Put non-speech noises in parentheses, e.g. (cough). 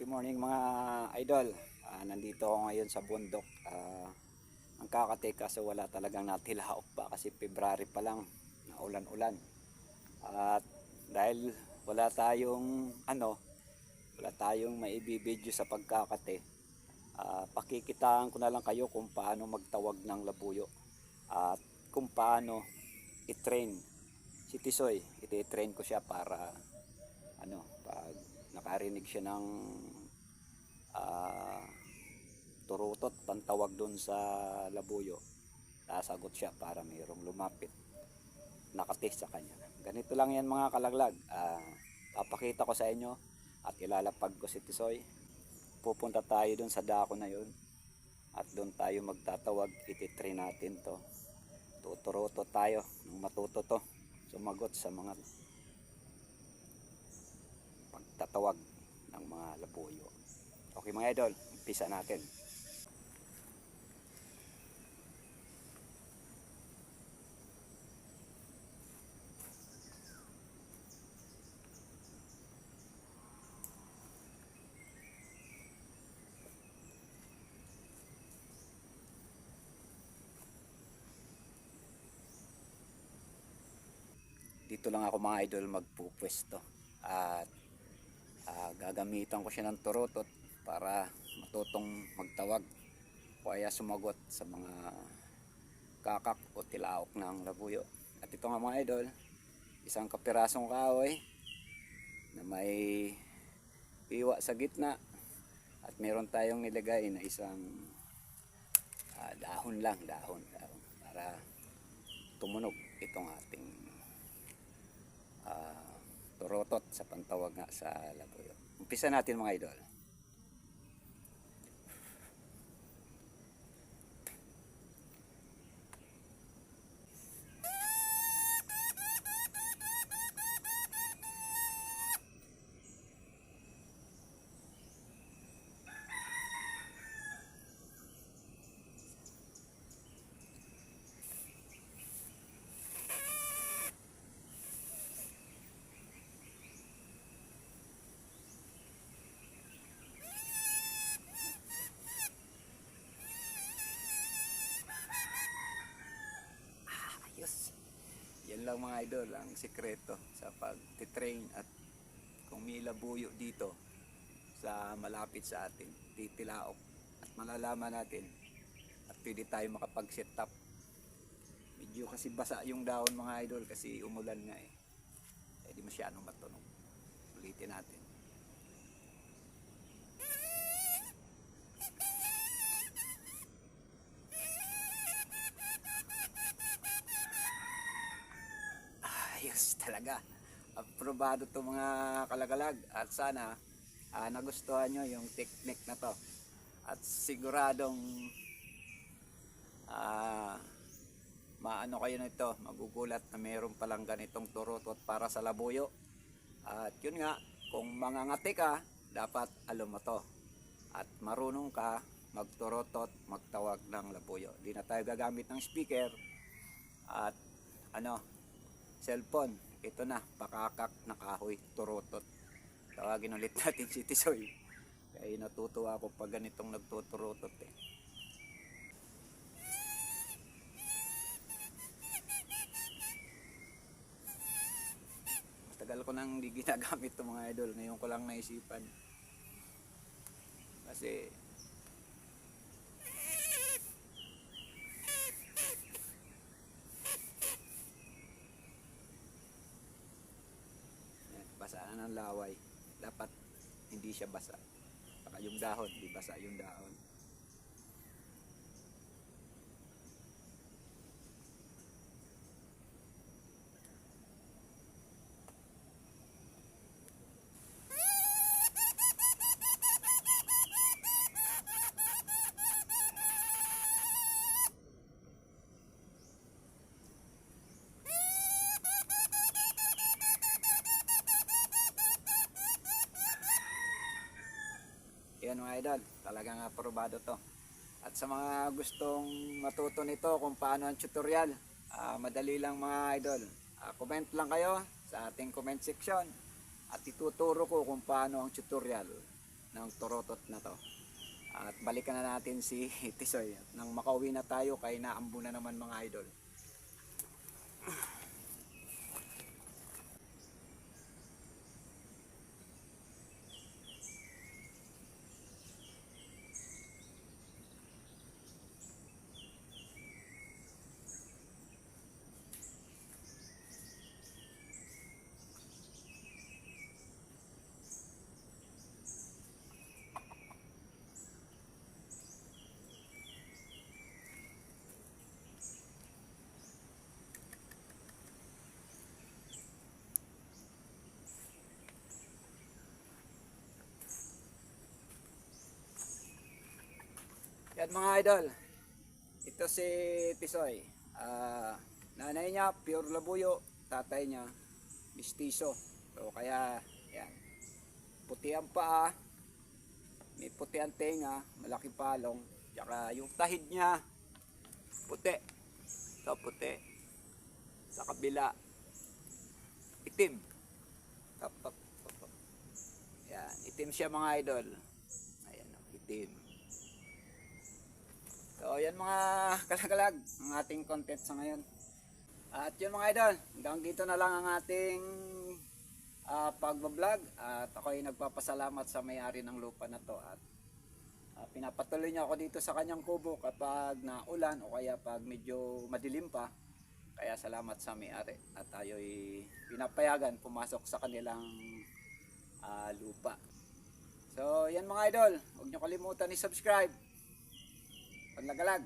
Good morning mga idol. Ah, nandito ako ngayon sa bundok. Ah, ang kakate kaso wala talagang natilaok pa kasi February pa lang na ulan-ulan. At dahil wala tayong ano, wala tayong maibibideo sa pagkakate. Ah, pakikitaan ko na lang kayo kung paano magtawag ng labuyo at kung paano i-train si Tisoy. Iti-train ko siya para ano, pag nakarinig siya ng ah, turutot, pantawag doon sa labuyo, sasagot siya para mayroong lumapit nakatis sa kanya. Ganito lang yan mga kalaglag. Ah, papakita ko sa inyo at ilalapag ko si Tisoy. Pupunta tayo doon sa dako na yun at doon tayo magtatawag. Ititrain natin to. Tuturuto tayo ng matuto to. Sumagot sa mga pagtatawag ng mga labuyo. Okay mga idol, umpisa natin. Dito lang ako mga idol magpupwesto. At ah, gagamitan ko siya ng turutot para matutong magtawag o kaya sumagot sa mga kakak o tilaok ng labuyo. At ito nga mga idol, isang kapirasong kahoy na may iwa sa gitna at meron tayong nilagay na isang ah, dahon lang, dahon, dahon para tumunog itong ating turotot sa pantawag nga sa labuyo. Umpisa natin mga idol. Ayos. Yan lang mga idol ang sikreto sa pag-train at kung may labuyo dito sa malapit sa atin, titilaok at malalaman natin at pwede tayo makapag-set up. Medyo kasi basa yung dahon mga idol kasi umulan nga eh. Eh di masyadong matunog. Ulitin natin. Ayos (laughs) talaga. Aprobado to mga kalagalag. At sana ah, nagustuhan nyo yung technique na to. At siguradong ah, maano kayo nito. Magugulat na mayroon palang ganitong turutot para sa labuyo. At yun nga kung mangangati ka dapat alam mo to. At marunong ka magturotot magtawag ng labuyo. Di na tayo gagamit ng speaker. At ano cellphone. Ito na, pakakak na kahoy, turutot. Tawagin ulit natin si Tisoy. Kaya natutuwa ako pag ganitong nagtuturutot eh. Matagal ko nang di ginagamit itong mga idol. Ngayon ko lang naisipan. Kasi Yan, basa na ng laway. Dapat hindi siya basa. Saka yung dahon, di basa yung dahon. Yan mga idol, talagang aprobado to. At sa mga gustong matuto nito kung paano ang tutorial, ah, madali lang mga idol. Ah, comment lang kayo sa ating comment section at ituturo ko kung paano ang tutorial. ng Torotot na to. At balikan na natin si (laughs) Tisoy. Nang makauwi na tayo kay naambo na naman mga idol. Yan mga idol. Ito si Tisoy. Ah, nanay niya pure labuyo, tatay niya mistiso. So kaya yan. Puti ang paa, may puti ang tenga, malaki palong, tsaka yung tahid niya puti. Ito puti. Sa kabila itim. Tap, tap, tap, tap. Yan, itim siya mga idol. Ayan, itim. So, yan mga (laughs) kalagalag ang ating content sa ngayon. At yun mga idol, hanggang dito na lang ang ating ah, pagbablog. At ako ay nagpapasalamat sa may-ari ng lupa na to. At ah, pinapatuloy niya ako dito sa kanyang kubo kapag naulan o kaya pag medyo madilim pa. Kaya salamat sa may-ari. At tayo ay pinapayagan pumasok sa kanilang ah, lupa. So, yan mga idol, huwag niyo kalimutan i-subscribe. Panlagalag.